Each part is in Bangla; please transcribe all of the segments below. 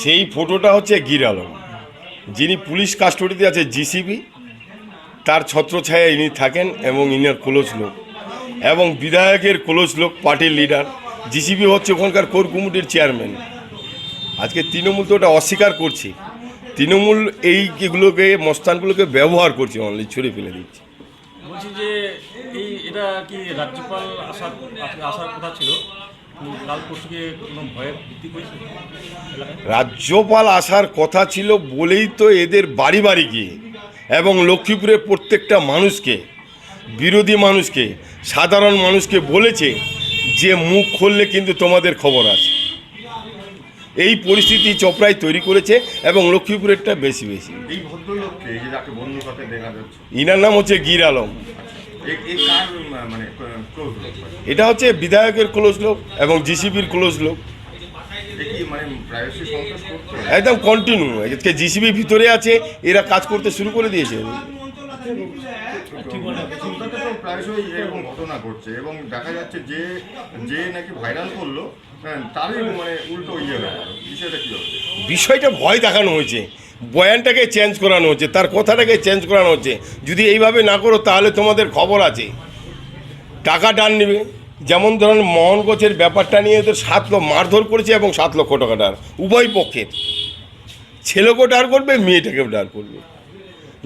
সেই ফটোটা হচ্ছে গির আলম। যিনি পুলিশ কাস্টডিতে আছে জিসিবি তার ছত্রছায়া ইনি থাকেন এবং ইনার ক্লোজ লোক। এবং বিধায়কের ক্লোজ লোক পার্টির লিডার জিসিবি হচ্ছে ওখানকার কোর কমিটির চেয়ারম্যান আজকে তৃণমূল তো ওটা অস্বীকার করছে। তৃণমূল এইগুলোকে মস্তানগুলোকে ব্যবহার করছে অনলি ছুড়ে ফেলে দিচ্ছে। বলছি যে এই এটা কি রাজ্যপাল আসার আসার কথা ছিল? রাজ্যপাল আসার কথা ছিল বলেই তো এদের বাড়ি বাড়ি গিয়ে এবং লক্ষ্মীপুরের প্রত্যেকটা মানুষকে, বিরোধী মানুষকে, সাধারণ মানুষকে বলেছে যে মুখ খুললে কিন্তু তোমাদের খবর আছে। এই পরিস্থিতি চোপড়ায় তৈরি করেছে এবং লক্ষ্মীপুরের লক্ষ্মীপুরেরটা বেশি বেশি। এই ভদ্রলোককে যাকে বন্ধুর কথা দেখা যাচ্ছে। ইনার নাম হচ্ছে গির আলম। মানে লোক এটা হচ্ছে বিধায়কের ক্লোজ লোক এবং জিসিবির ক্লোজ লোক মানে করছে? একদম কন্টিনিউ আজকে জিসিবি ভিতরে আছে এরা কাজ করতে শুরু করে দিয়েছে। প্রায়শই এরকম ঘটনা ঘটছে এবং দেখা যাচ্ছে যে যে নাকি ভাইরাল করল হ্যাঁ, তারই মানে উল্টো ইয়ে হয়ে গেল। বিষয়টা কি হচ্ছে বিষয়টা ভয় দেখানো হয়েছে। বয়ানটাকে চেঞ্জ করানো হচ্ছে তার কথাটাকে চেঞ্জ করানো হচ্ছে। যদি এইভাবে না করো তাহলে তোমাদের খবর আছে। টাকা ডান নেবে। যেমন ধরুন মোহনগোছের ব্যাপারটা নিয়ে তো সাত লক্ষ মারধর করেছে এবং সাত লক্ষ টাকা ডার উভয় পক্ষের। ছেলেকেও ডার করবে মেয়েটাকেও ডার করবে।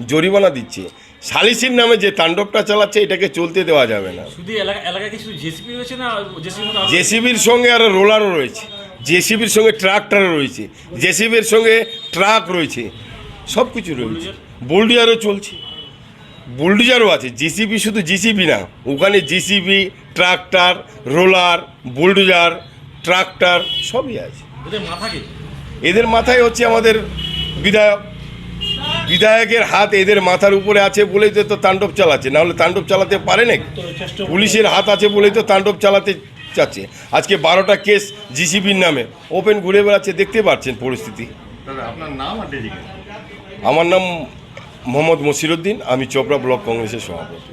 জরিমানা দিচ্ছে। সালিসির নামে যে তাণ্ডবটা চালাচ্ছে এটাকে চলতে দেওয়া যাবে না। জেসিবির সঙ্গে আর রোলারও রয়েছে। জেসিবির সঙ্গে ট্রাক্টরও রয়েছে। জেসিবির সঙ্গে ট্রাক রয়েছে। সব কিছু রয়েছে। বোল্ডিয়ারও চলছে। বোল্ডিজারও আছে। জিসিবি শুধু জিসিবি না ওখানে JCB tractor roller bulldozer tractor সবই আছে। এদের মাথায় হচ্ছে আমাদের বিধায়ক। বিধায়কের হাত এদের মাথার উপরে আছে বলেই তো তো তাণ্ডব চালাচ্ছে। নাহলে তাণ্ডব চালাতে পারে না পুলিশের হাত আছে বলেই তো তাণ্ডব চালাতে চাচ্ছে। আজকে বারোটা কেস জিসিবির নামে। ওপেন ঘুরে বেড়াচ্ছে দেখতে পাচ্ছেন পরিস্থিতি। আমার নাম মোহাম্মদ মসিরুদ্দিন আমি চোপড়া ব্লক কংগ্রেসের সভাপতি।